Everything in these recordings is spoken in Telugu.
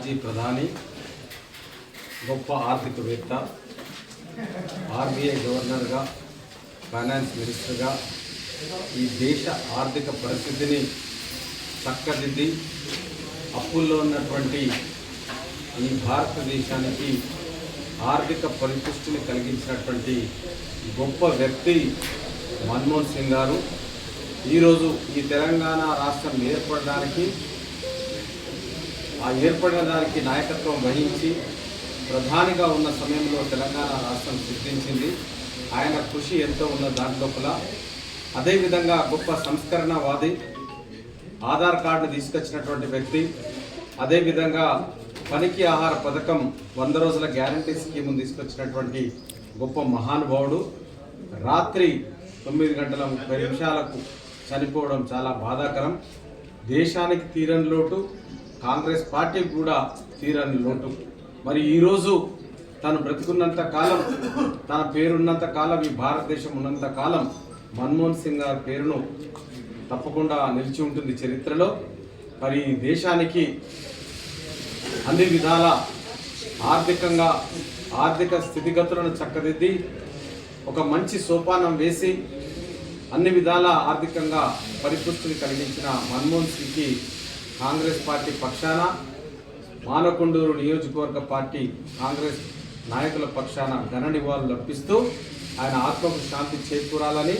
మాజీ ప్రధాని గొప్ప ఆర్థికవేత్త ఆర్బీఐ గవర్నర్గా ఫైనాన్స్ మినిస్టర్గా ఈ దేశ ఆర్థిక పరిస్థితిని చక్కదిద్ది అప్పుల్లో ఉన్నటువంటి ఈ భారతదేశానికి ఆర్థిక పరిపుష్టిని కలిగించినటువంటి గొప్ప వ్యక్తి మన్మోహన్ సింగ్ గారు. ఈరోజు ఈ తెలంగాణ రాష్ట్రం ఏర్పడడానికి ఆ ఏర్పడిన దానికి నాయకత్వం వహించి ప్రధానిగా ఉన్న సమయంలో తెలంగాణ రాష్ట్రం సిద్ధించింది ఆయన కృషి ఎంతో ఉన్న దాంట్లోపల అదేవిధంగా గొప్ప సంస్కరణవాది ఆధార్ కార్డు తీసుకొచ్చినటువంటి వ్యక్తి. అదేవిధంగా పనికి ఆహార పథకం వంద రోజుల గ్యారంటీ స్కీమ్ తీసుకొచ్చినటువంటి గొప్ప మహానుభావుడు. రాత్రి తొమ్మిది గంటల ముప్పై నిమిషాలకు చనిపోవడం చాలా బాధాకరం. దేశానికి తీరని లోటు కాంగ్రెస్ పార్టీకి కూడా తీరని లోటు. మరి ఈరోజు తను బ్రతికున్నంత కాలం తన పేరున్నంత కాలం ఈ భారతదేశం ఉన్నంత కాలం మన్మోహన్ సింగ్ గారి పేరును తప్పకుండా నిలిచి ఉంటుంది చరిత్రలో. మరి ఈ దేశానికి అన్ని విధాల ఆర్థికంగా ఆర్థిక స్థితిగతులను చక్కదిద్ది ఒక మంచి సోపానం వేసి అన్ని విధాల ఆర్థికంగా పరిపుష్టిని కలిగించిన మన్మోహన్ సింగ్కి కాంగ్రెస్ పార్టీ పక్షాన మానకొండూరు నియోజకవర్గ పార్టీ కాంగ్రెస్ నాయకుల పక్షాన ఘన నివాళులు అర్పిస్తూ ఆయన ఆత్మకు శాంతి చేకూరాలని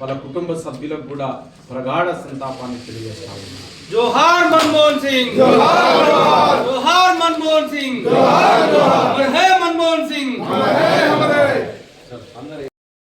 వాళ్ళ కుటుంబ సభ్యులకు కూడా ప్రగాఢ సంతాపాన్ని తెలియజేస్తా ఉన్నారు జోహార్ మన్మోహన్ సింగ్!